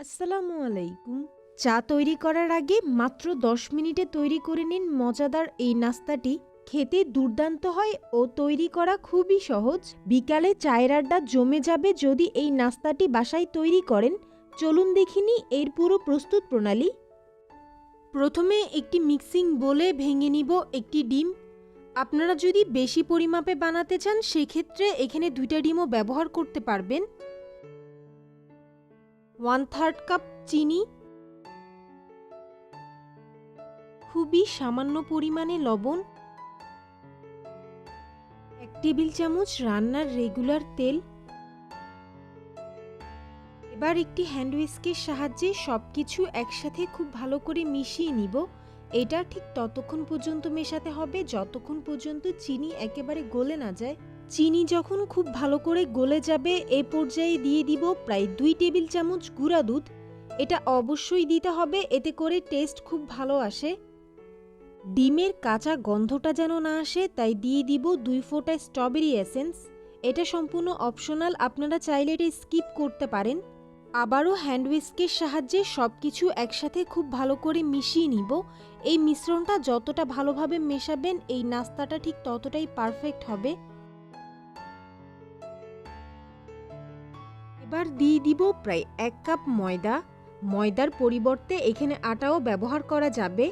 আসসালামু আলাইকুম। চা তৈরি করার আগে মাত্র দশ মিনিটে তৈরি করে নিন মজাদার এই নাস্তাটি। খেতে দুর্দান্ত হয় ও তৈরি করা খুবই সহজ। বিকালে চায়ের আড্ডা জমে যাবে যদি এই নাস্তাটি বাসায় তৈরি করেন। চলুন দেখিনি এর পুরো প্রস্তুত প্রণালী। প্রথমে একটি মিক্সিং বলে ভেঙে নিব একটি ডিম। আপনারা যদি বেশি পরিমাপে বানাতে চান, সেক্ষেত্রে এখানে দুইটা ডিমও ব্যবহার করতে পারবেন। ওয়ান থার্ড কাপ চিনি। খুবই সামান্য পরিমাণে লবণ। এক টেবিল চামচ রান্নার রেগুলার তেল। এবার একটি হ্যান্ড উইস্কের সাহায্যে সব কিছু একসাথে খুব ভালো করে মিশিয়ে নিব। এটা ঠিক ততক্ষণ পর্যন্ত মেশাতে হবে, যতক্ষণ পর্যন্ত চিনি একেবারে গলে না যায়। চিনি যখন খুব ভালো করে গলে যাবে, এ পর্যায়ে দিয়ে দিব প্রায় দুই টেবিল চামচ গুঁড়া দুধ। এটা অবশ্যই দিতে হবে, এতে করে টেস্ট খুব ভালো আসে। ডিমের কাঁচা গন্ধটা যেন না আসে, তাই দিয়ে দিব দুই ফোঁটা স্ট্রবেরি এসেন্স এটা সম্পূর্ণ অপশনাল আপনারা চাইলে এটা স্কিপ করতে পারেন। আবারও হ্যান্ড সাহায্যে সব কিছু একসাথে খুব ভালো করে মিশিয়ে নিব। এই মিশ্রণটা যতটা ভালোভাবে মেশাবেন, এই নাস্তাটা ঠিক ততটাই পারফেক্ট হবে। এবার দিয়ে দিব প্রায় এক কাপ ময়দা। ময়দার পরিবর্তে এখানে আটাও ব্যবহার করা যাবে।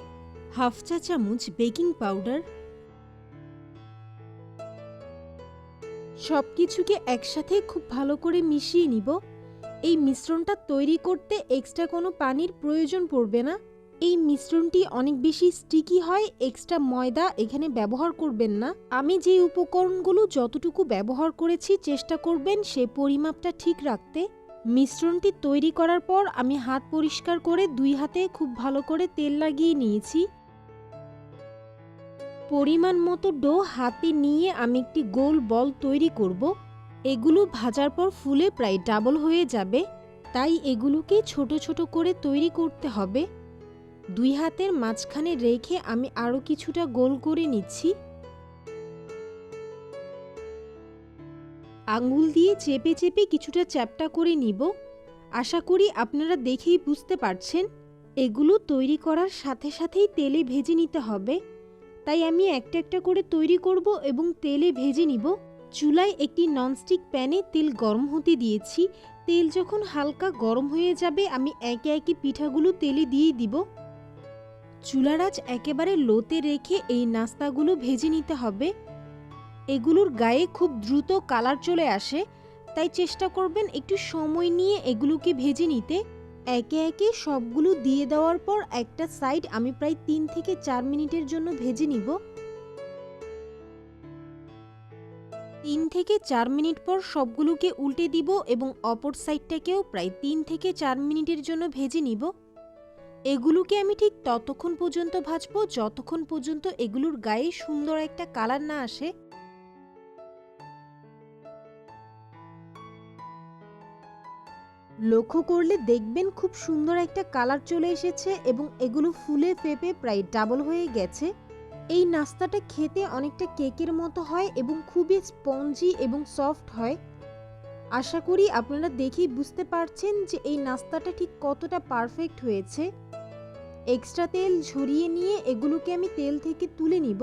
হাফ চা চামচ বেকিং পাউডার। সব কিছুকে একসাথে খুব ভালো করে মিশিয়ে নিব। এই মিশ্রণটা তৈরি করতে এক্সট্রা কোনো পানির প্রয়োজন পড়বে না। এই মিশ্রণটি অনেক বেশি স্টিকি হয় এক্সট্রা ময়দা এখানে ব্যবহার করবেন না। আমি যে উপকরণগুলো যতটুকু ব্যবহার করেছি চেষ্টা করবেন সে পরিমাপটা ঠিক রাখতে। মিশ্রণটি তৈরি করার পর আমি হাত পরিষ্কার করে দুই হাতে খুব ভালো করে তেল লাগিয়ে নিয়েছি। পরিমাণ মতো ডো হাতে নিয়ে আমি একটি গোল বল তৈরি করব। এগুলো ভাজার পর ফুলে প্রায় ডাবল হয়ে যাবে, তাই এগুলোকে ছোট ছোট করে তৈরি করতে হবে। দুই হাতের মাঝখানে রেখে আমি আরও কিছুটা গোল করে নিচ্ছি। আঙুল দিয়ে চেপে চেপে কিছুটা চ্যাপটা করে নিব। আশা করি আপনারা দেখেই বুঝতে পারছেন, এগুলো তৈরি করার সাথে সাথেই তেলে ভেজে নিতে হবে। তাই আমি একটা একটা করে তৈরি করব এবং তেলে ভেজে নিব। চুলায় একটি ননস্টিক প্যানে তেল গরম হতে দিয়েছি। তেল যখন হালকা গরম হয়ে যাবে, আমি একে একে পিঠাগুলো তেলে দিয়ে দিব। চুলার আঁচ একেবারে লোতে রেখে এই নাস্তাগুলো ভেজে নিতে হবে। এগুলোর গায়ে খুব দ্রুত কালার চলে আসে, তাই চেষ্টা করবেন একটু সময় নিয়ে এগুলোকে ভেজে নিতে। একে একে সবগুলো দিয়ে দেওয়ার পর একটা সাইড আমি প্রায় তিন থেকে চার মিনিটের জন্য ভেজে নিব। তিন থেকে চার মিনিট পর সবগুলোকে উল্টে দিব এবং অপর সাইডটাকেও প্রায় তিন থেকে চার মিনিটের জন্য ভেজে নিব। এগুলোকে আমি ঠিক ততক্ষণ পর্যন্ত ভাজবো, যতক্ষণ পর্যন্ত এগুলোর গায়ে সুন্দর একটা কালার না আসে। লক্ষ্য করলে দেখবেন খুব সুন্দর একটা কালার চলে এসেছে এবং এগুলো ফুলে ফেপে প্রায় ডাবল হয়ে গেছে। এই নাস্তাটা খেতে অনেকটা কেকের মতো হয় এবং খুবই স্পঞ্জি এবং সফট হয়। আশা করি আপনারা দেখেই বুঝতে পারছেন যে এই নাস্তাটা ঠিক কতটা পারফেক্ট হয়েছে। এক্সট্রা তেল ঝরিয়ে নিয়ে এগুলোকে আমি তেল থেকে তুলে নিব।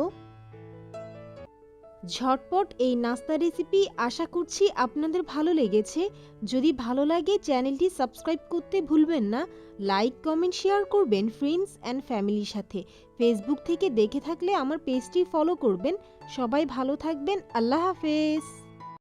ঝটপট এই নাস্তা রেসিপি আশা করছি আপনাদের ভালো লেগেছে। যদি ভালো লাগে চ্যানেলটি সাবস্ক্রাইব করতে ভুলবেন না। লাইক, কমেন্ট, শেয়ার করবেন ফ্রেন্ডস অ্যান্ড ফ্যামিলির সাথে। ফেসবুক থেকে দেখে থাকলে আমার পেজটি ফলো করবেন। সবাই ভালো থাকবেন। আল্লাহ হাফেজ।